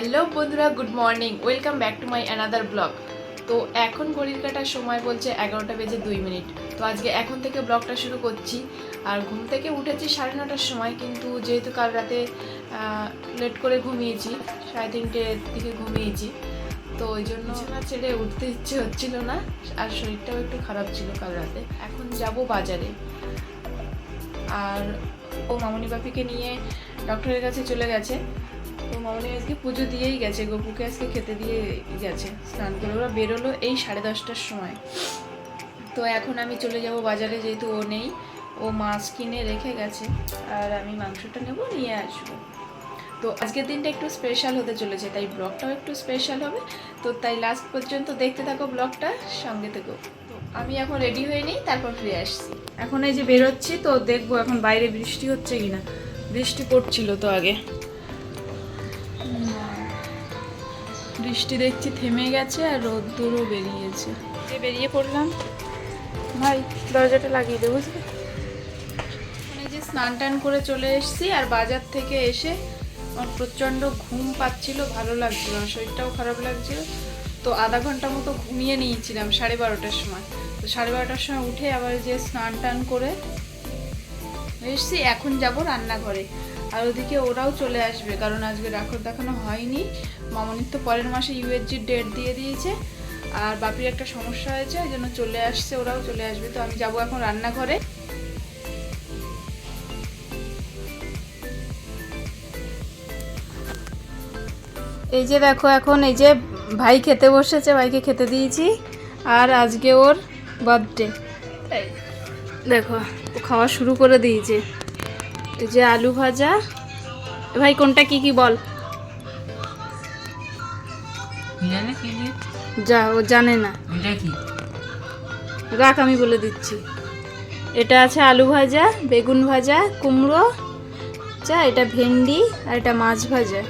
Hello বন্ধুরা, good morning. Welcome back to my another blog. তো এখন ঘড়ির কাটার সময় বলছে এগারোটা বেজে দুই মিনিট। তো আজকে এখন থেকে ব্লগটা শুরু করছি। আর ঘুম থেকে উঠেছি সাড়ে নটার সময়, কিন্তু যেহেতু কাল রাতে লেট করে ঘুমিয়েছি, সাড়ে তিনটের দিকে ঘুমিয়েছি। তো ওই জন্য বিছানা ছেড়ে উঠতে ইচ্ছে হচ্ছিল না, আর শরীরটাও একটু খারাপ ছিল কাল রাতে। এখন যাব বাজারে। আর ও মামনি বাপিকে নিয়ে ডক্টরের কাছে চলে গেছে। তো মামনি আজকে পুজো দিয়েই গেছে, গপুকে আজকে খেতে দিয়ে গেছে, স্নান করে। ওরা বেরোলো এই সাড়ে দশটার সময়। তো এখন আমি চলে যাব বাজারে, যেহেতু ও নেই, ও মাছ কিনে রেখে গেছে, আর আমি মাংসটা নেব, নিয়ে আসব। তো আজকের দিনটা একটু স্পেশাল হতে চলেছে, তাই ব্লগটাও একটু স্পেশাল হবে। তো তাই লাস্ট পর্যন্ত দেখতে থাকো ব্লগটা সঙ্গে থেকো। তো আমি এখন রেডি হয়ে নিই, তারপর ফিরে আসছি। এখন এই যে বেরোচ্ছি, তো দেখব এখন বাইরে বৃষ্টি হচ্ছে কিনা। বৃষ্টি পড়ছিল তো আগে। বৃষ্টি দেখছি থেমে গেছে আর রোদ্দুরও বেরিয়েছে। যে বেরিয়ে পড়লাম। ভাই দরজাটা লাগিয়ে দেবো বুঝলি? মানে যে স্নান টান করে চলে এসেছি আর বাজার থেকে এসে আমার প্রচণ্ড ঘুম পাচ্ছিল ভালো লাগছিল না শরীরটাও খারাপ লাগছিল। তো আধা ঘণ্টা মতো ঘুমিয়ে নিয়েছিলাম সাড়ে বারোটার সময়। তো সাড়ে বারোটার সময় উঠে আবার যে স্নান টান করে এসছি এখন যাব রান্নাঘরে। আর ওদিকে ওরাও চলে আসবে, কারণ আজকে ডাক্তার দেখানো হয়নি। মামনির তো পরের মাসে ইউএসজির ডেট দিয়ে দিয়েছে। আর বাপির একটা সমস্যা হয়েছে, ওই জন্য চলে আসছে, ওরাও চলে আসবে। তো আমি যাব এখন রান্নাঘরে। এই যে দেখো এখন, এই যে ভাই খেতে বসেছে, ভাইকে খেতে দিয়েছি। আর আজকে ওর বার্থডে দেখো খাওয়া শুরু করে দিয়েছে। যে আলু ভাজা। ভাই কোনটা কি কি বল? যা ও জানে না। রাখ আমি বলে দিচ্ছি। এটা আছে আলু ভাজা বেগুন ভাজা কুমড়ো যা এটা ভেন্ডি আর এটা মাছ ভাজা।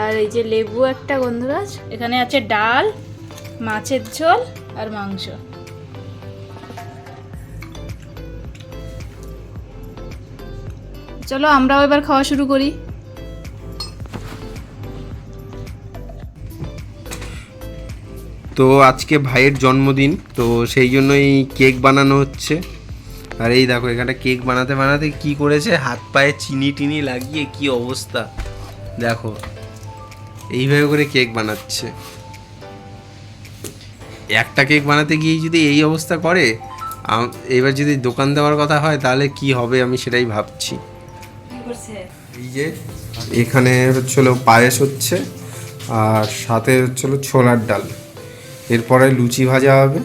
আর এই যে লেবু একটা গন্ধরাজ এখানে আছে ডাল মাছের ঝোল আর মাংস। চলো আমরাও এবার খাওয়া শুরু করি। তো আজকে ভাইয়ের জন্মদিন, তো সেই জন্যই কেক বানানো হচ্ছে। আর এই দেখো, এখানটা কেক বানাতে বানাতে কি করেছে? হাত পায়ে চিনি টিনি লাগিয়ে কি অবস্থা? দেখো, এইভাবে করে কেক বানাচ্ছে। একটা কেক বানাতে গিয়ে যদি এই অবস্থা করে এবার যদি দোকান দেওয়ার কথা হয়, তাহলে কি হবে আমি সেটাই ভাবছি। এই যে এখানে হচ্ছিল পায়েস হচ্ছে আর সাথে হচ্ছিল ছোলার ডাল। এরপরে লুচি ভাজা হবে।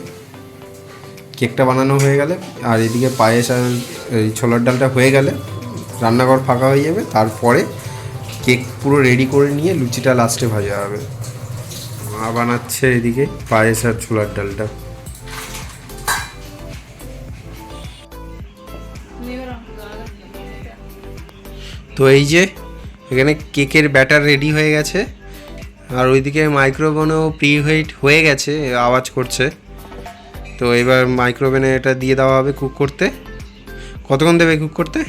কেকটা বানানো হয়ে গেলে আর এদিকে পায়েস আর এই ছোলার ডালটা হয়ে গেলে রান্নাঘর ফাঁকা হয়ে যাবে। তারপরে কেক পুরো রেডি করে নিয়ে লুচিটা লাস্টে ভাজা হবে। মা বানাচ্ছে এদিকে পায়েস আর ছোলার ডালটা। তো এই যে, এখানে কেকের ব্যাটার রেডি হয়ে গেছে। আর ওইদিকে মাইক্রোওভেনও প্রি হিট হয়ে গেছে, আওয়াজ করছে। তো এবার মাইক্রোওভেনে এটা দিয়ে দেওয়া হবে কুক করতে। কতক্ষণ দেবে কুক করতে?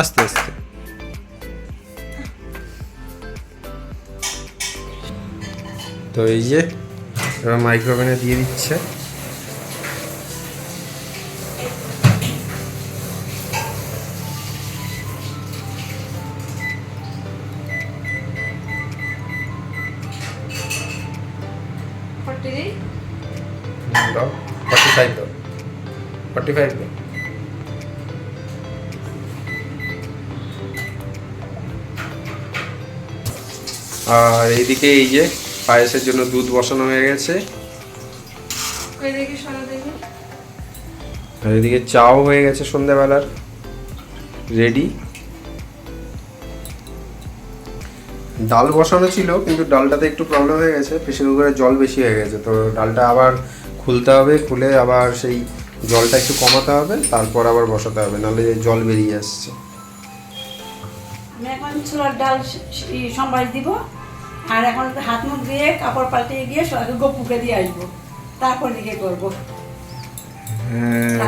আস্তে আস্তে। তো এই যে এবার মাইক্রোওভেনে দিয়ে দিচ্ছে। ফর্টি ফাইভ ফর্টি ফাইভ আর এইদিকে এই যে পায়েসের জন্য দুধ বসানো হয়ে গেছে। আর এদিকে চাও হয়ে গেছে সন্ধ্যাবেলার। রেডি ডাল বসানো ছিল কিন্তু ডালটাতে একটু প্রবলেম হয়ে গেছে। প্রেশার কুকারে জল বেশি হয়ে গেছে। তো ডালটা আবার খুলতে হবে খুলে আবার সেই জলটা একটু কমাতে হবে তারপর আবার বসাতে হবে। নাহলে জল বেরিয়ে আসছে। এখন ছোলার ডাল দিব। আর এখন হাত মুখ দিয়ে কাপড় পাল্টিয়ে গিয়ে আগে গপুকে দিয়ে আসব। তারপর দিকে করব। হ্যাঁ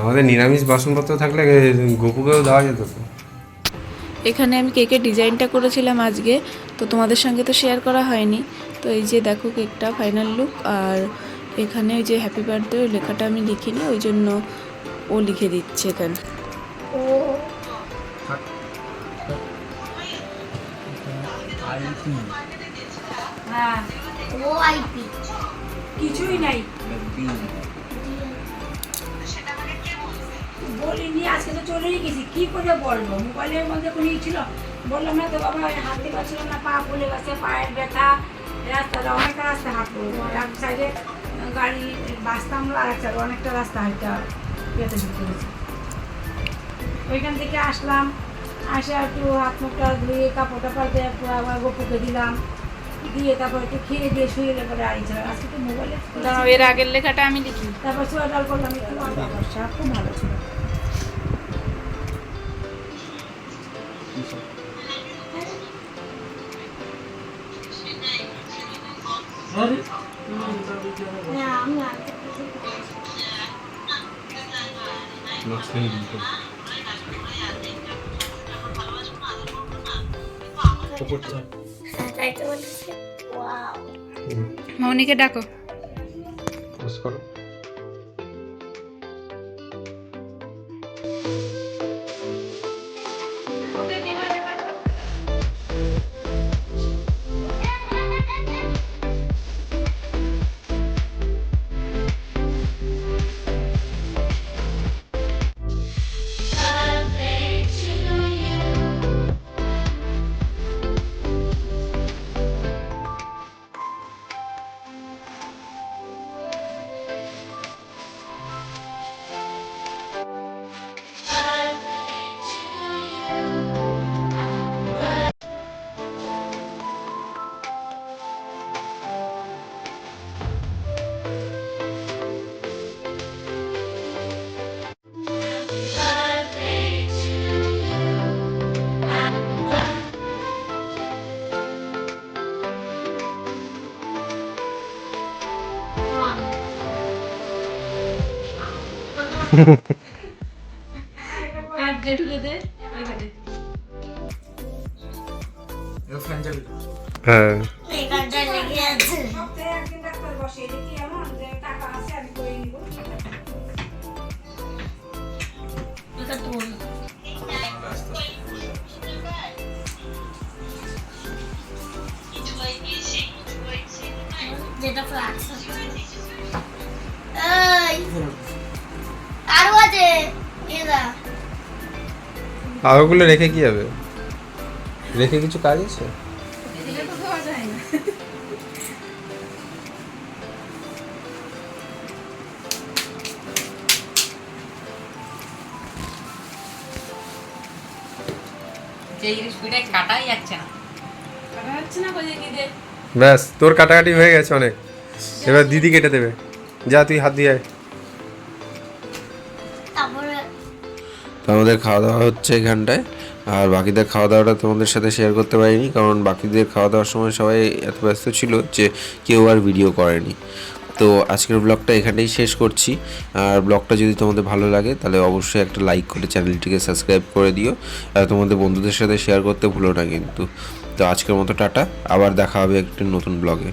আমাদের নিরামিষ বাসনপত্র থাকলে গপুকেও দেওয়া যেত তো। এখানে আমি কেকের ডিজাইনটা করেছিলাম আজকে তো তোমাদের সঙ্গে তো শেয়ার করা হয়নি। তো এই যে দেখো কেকটা ফাইনাল লুক আর এখানে ওই যে হ্যাপি বার্থডে ওই লেখাটা আমি লিখিনি ওই জন্য ও লিখে দিচ্ছে এখানে। হ্যাঁ ও আইপি কিছুই নাই। বলিনি আজকে তো চলেই গেছি। কি করে বলব? মোবাইলের মধ্যে কোনো ছিল? বললাম না তো বাবা হাঁটতে পারছিল না পা ফুলে গেছে পায়ের ব্যথা রাস্তাটা অনেকটা রাস্তা হাঁটবো। এক সাইডে গাড়ি বাসটা আমরা আর এক সাইডে অনেকটা রাস্তা হাঁটতে গেছে। ওইখান থেকে আসলাম আসে একটু হাত মুখটা ধুয়ে কাপড়টা পাল্টে একটু আবার গপুকে দিলাম। দিয়ে তারপর একটু খেয়ে দিয়ে শুয়ে এলে পরে আড়ি ছিল আজকে তো মোবাইলে এর আগের লেখাটা আমি লিখি। তারপর সোয়া ডাল করলাম একটু বর্ষা খুব ভালো ছিল। না আমি তাই তো বলতেছি ওয়াও মৌনিকে ডাকো। করো। আমি করে নিব এটা তোল যেটা ফ্লাক্স এই আরও আছে এদা আরোগুলো রেখে কি হবে? রেখে কিছু কাজ আছে? ব্যাস তোর কাটাকাটি হয়ে গেছে অনেক। এবার দিদি কেটে দেবে। যা তুই হাত দিয়ে আয়। আমাদের খাওয়া দাওয়া হচ্ছে এখানটায়। আর বাকিদের খাওয়া দাওয়াটা তোমাদের সাথে শেয়ার করতে পারিনি, কারণ বাকিদের খাওয়া দাওয়ার সময় সবাই এত ব্যস্ত ছিল যে কেউ আর ভিডিও করেনি। তো আজকের ব্লগটা এখানেই শেষ করছি। আর ব্লগটা যদি তোমাদের ভালো লাগে, তাহলে অবশ্যই একটা লাইক করে চ্যানেলটিকে সাবস্ক্রাইব করে দিও। আর তোমাদের বন্ধুদের সাথে শেয়ার করতে ভুলো না কিন্তু। তো আজকের মতো টাটা, আবার দেখা হবে একটি নতুন ব্লগে